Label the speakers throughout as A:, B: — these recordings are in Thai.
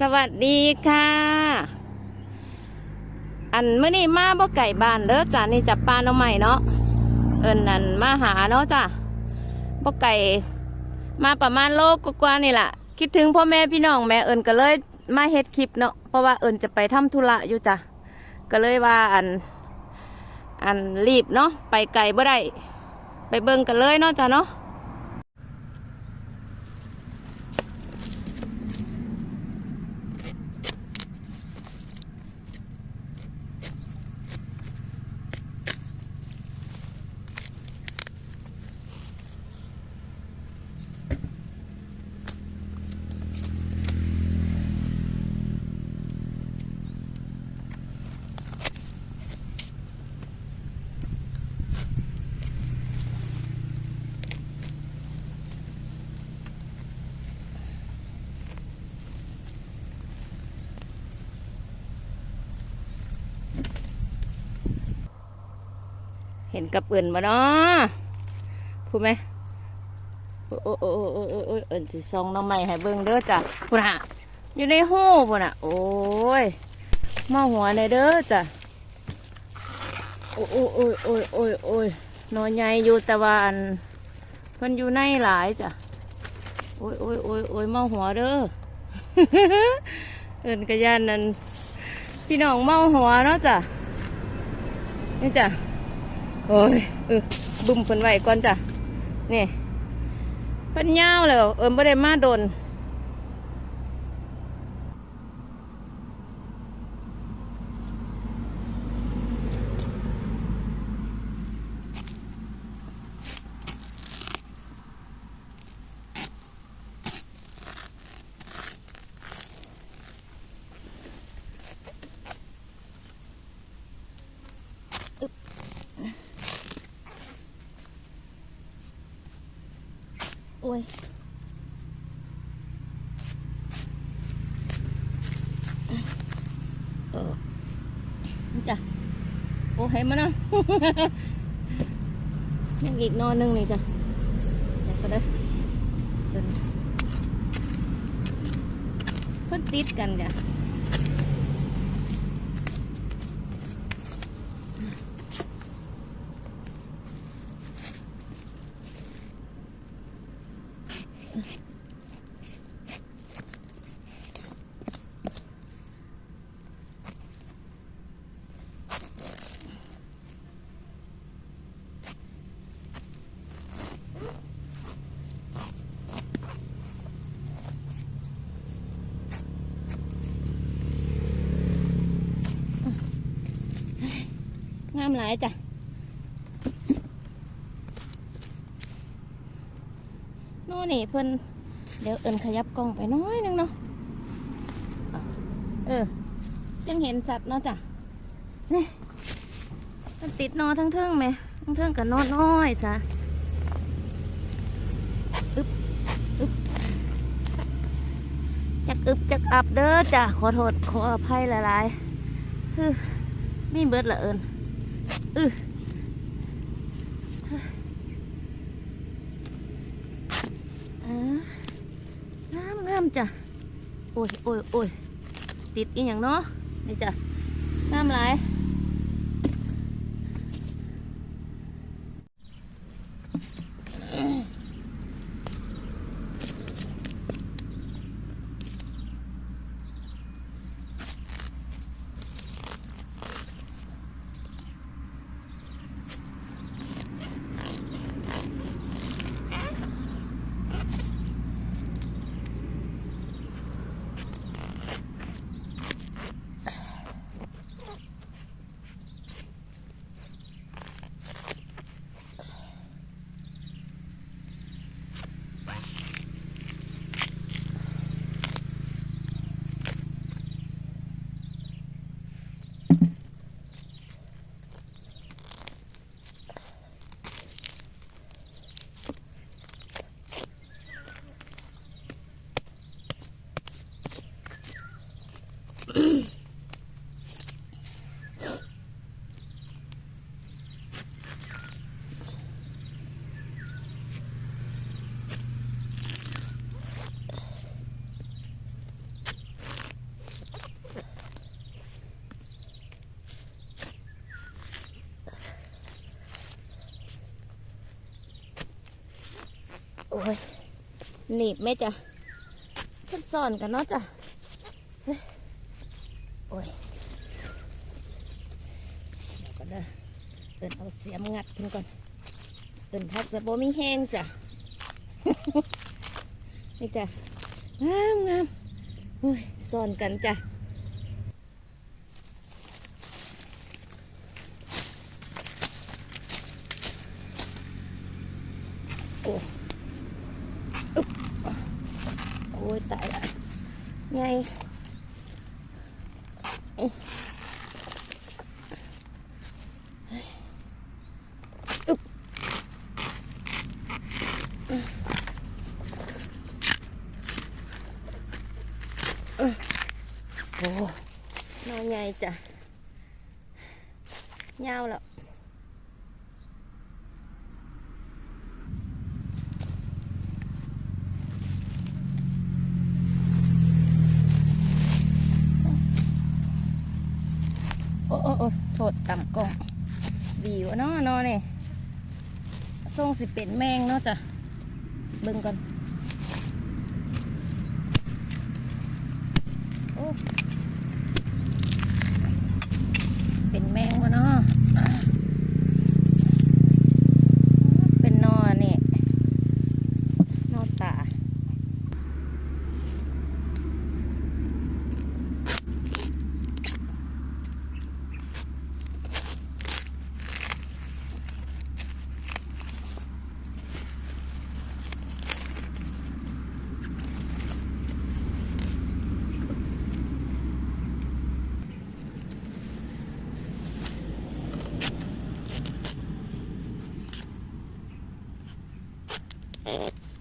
A: สวัสดีค่ะ อันเมื่อนี้มาบ่ไก่บ้านเด้อจ้ะนี่จับปลาเอาใหม่เนาะเอินนั่นมาหาเนาะจ้ะบ่ไก่มาประมาณโลกกว่านี่แหละคิดถึงพ่อแม่พี่น้องแม่เอินก็เลยมาเฮ็ดคลิปเนาะเพราะว่าเอินจะไปทำธุระอยู่จ้ะก็เลยว่าอัน อันรีบเนาะไปไก่บ่ได้ไปเบิ่งกันเลยเนาะจ้ะเนาะ เห็นกับเอื่นมาเนาะพูดไหมโอ้โอ้โอ้โอ้โอ้โอ้เอื่นสิซองน้องใหม่ให้เบิ่งเด้อจ้ะพูดฮะอยู่ในหูพูดน่ะ โอ้ยมาหัวในเด้อจ้ะโอ้โอ้โอ้ยโอ้ยโอ้ยโอ้ยนอนใหญ่อยู่แต่ว่าอันเพิ่นอยู่ในหลายจ้ะโอ้ยโอ้ยโอ้ยโอ้ยมาหัวเด้อเอินกระยานนั่นพี่น้องเมาหัวเนาะจ้ะนี่จ้ะ โอ้ยเออบุ่มเพิ่นไว้ก่อนจ้ะนี่เพิ่นยาวแล้ว เอิมบ่ได้มาโดน โอ้ยเออนี่จ้ะโอ้เห็นมั้ยนะยังอีกนอนนึงนี่จ้ะเดี๋ยวก็ได้เดินเพิ่นติดกันจ้ะ งามหลายจ้ะโน่นนี่เพิ่นเดี๋ยวเอินขยับกล้องไปน้อยหนึงเนาะเออ ยังเห็นจัดเนาะจ้ะนี่มันติดนอทั้งเทิงไหมทั้งเทิงกับนอน้อยจ้ะอึบอึบจักอึบจักอับเด้อจ้ะขอโทษขออภัยหลายๆฮึมีเบิดละเอิญ อืออ่างามงามจ้ะ โอ้ยโอ้ยโอ้ยติดอีกอย่างเนาะนี่จ้ะงามหลาย อ หนีบไหมจ้ะขึ้นซ่อนกันเนาะจ้ะโอ้ยเดี๋ยวก็เด้อเอินเอาเสียมงัดเพิ่นก่อนเอินพักจะบ่มีแห้งจ้ะนี่จ้ะงามงามโอ้ยซ่อนกันจ้ะ โอ้อึ๊บ โอ้ยตายละไงอึ๊บอึ๊บอึ๊บโอ้นอนไงจ้ะยาวแล้ว โอ้โดต่ำกล้องดีวะเนาะเนาะนี่ทรงสิเป็นแมงเนาะจ้ะเบิ่งก่อนโอ้ Thank you.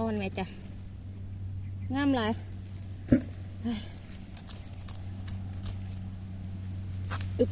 A: อ่อนอ่อนไหมจ้ะงามหลายเฮ้ยอึ๊บ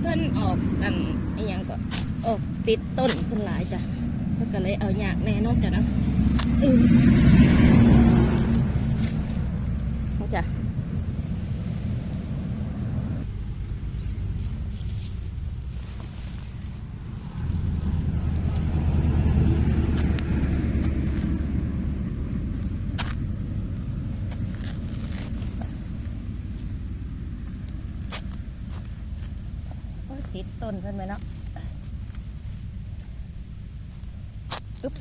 A: เพิ่นออกอันอหยังก็ออกติดต้นเพิ่นหลายจ้ะเพิ่นก็เลยเอาอยากแน่นอนจ้ะนะอือ จะโอ้ยติดต้นเพิ่นไหมเนาะอึ๊บ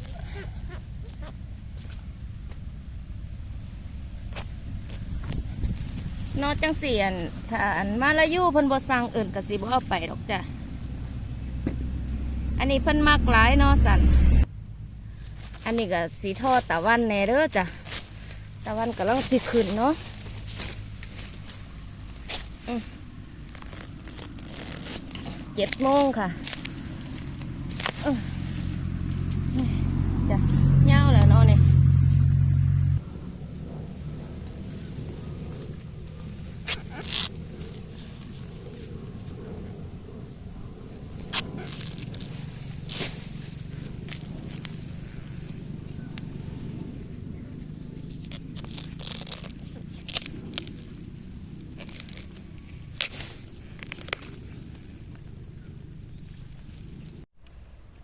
A: นอกจังเสียนถ้าอันมาลายูเพิ่นบ่สั่งเอิ่นก็สิบ่เอาไปดอกจ้ะอันนี้เพิ่นมากหลายเนาะสันอันนี้ก็สีทอดตะวันแน่เด้อจ้ะตะวันกำลังสิขึ้นเนาะเจ็ดโมงค่ะเอ้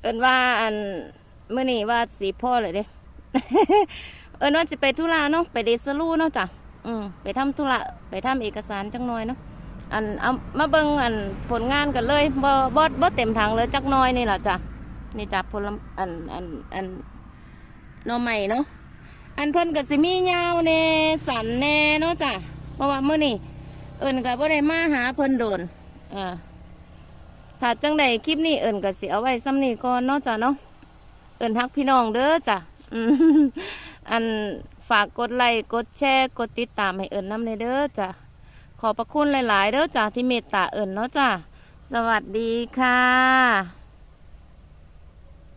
A: ออินว่าอันเมื่อนี้ว่าสีพ่อเลยเด้ เอินว่าจะไปธุระเนาะไปเดซลูเนาะจ้ะอืมไปทำธุระไปทำเอกสารจังหน่อยเนาะอันเอามาเบิ่งอันผลงานกันเลยบ่บ่บ่เต็มทางเลยจักน้อยนี่แหละจ้ะนี่จ้ะผลอันอันอันน่อใหม่เนาะอันเพิ่นก็สิมียาวแน่สันแน่เนาะจ้ะเพราะว่ามื้อนี้เอิ้นก็บ่ได้มาหาเพิ่นโดนอ่า ถ้าจังใดคลิปนี้เอิ้นก็สิเอาไว้ซ้ำนี่ก่อนเนาะจ้ะเนาะเอิ้นฮักพี่น้องเด้อจ้ะอันฝากกดไลค์กดแชร์กดติดตามให้เอิญน้ำเลยเด้อจ้ะขอประคุณหลาย ๆ เด้อจ้ะที่เมตตาเอิญเนาะจ้ะสวัสดีค่ะ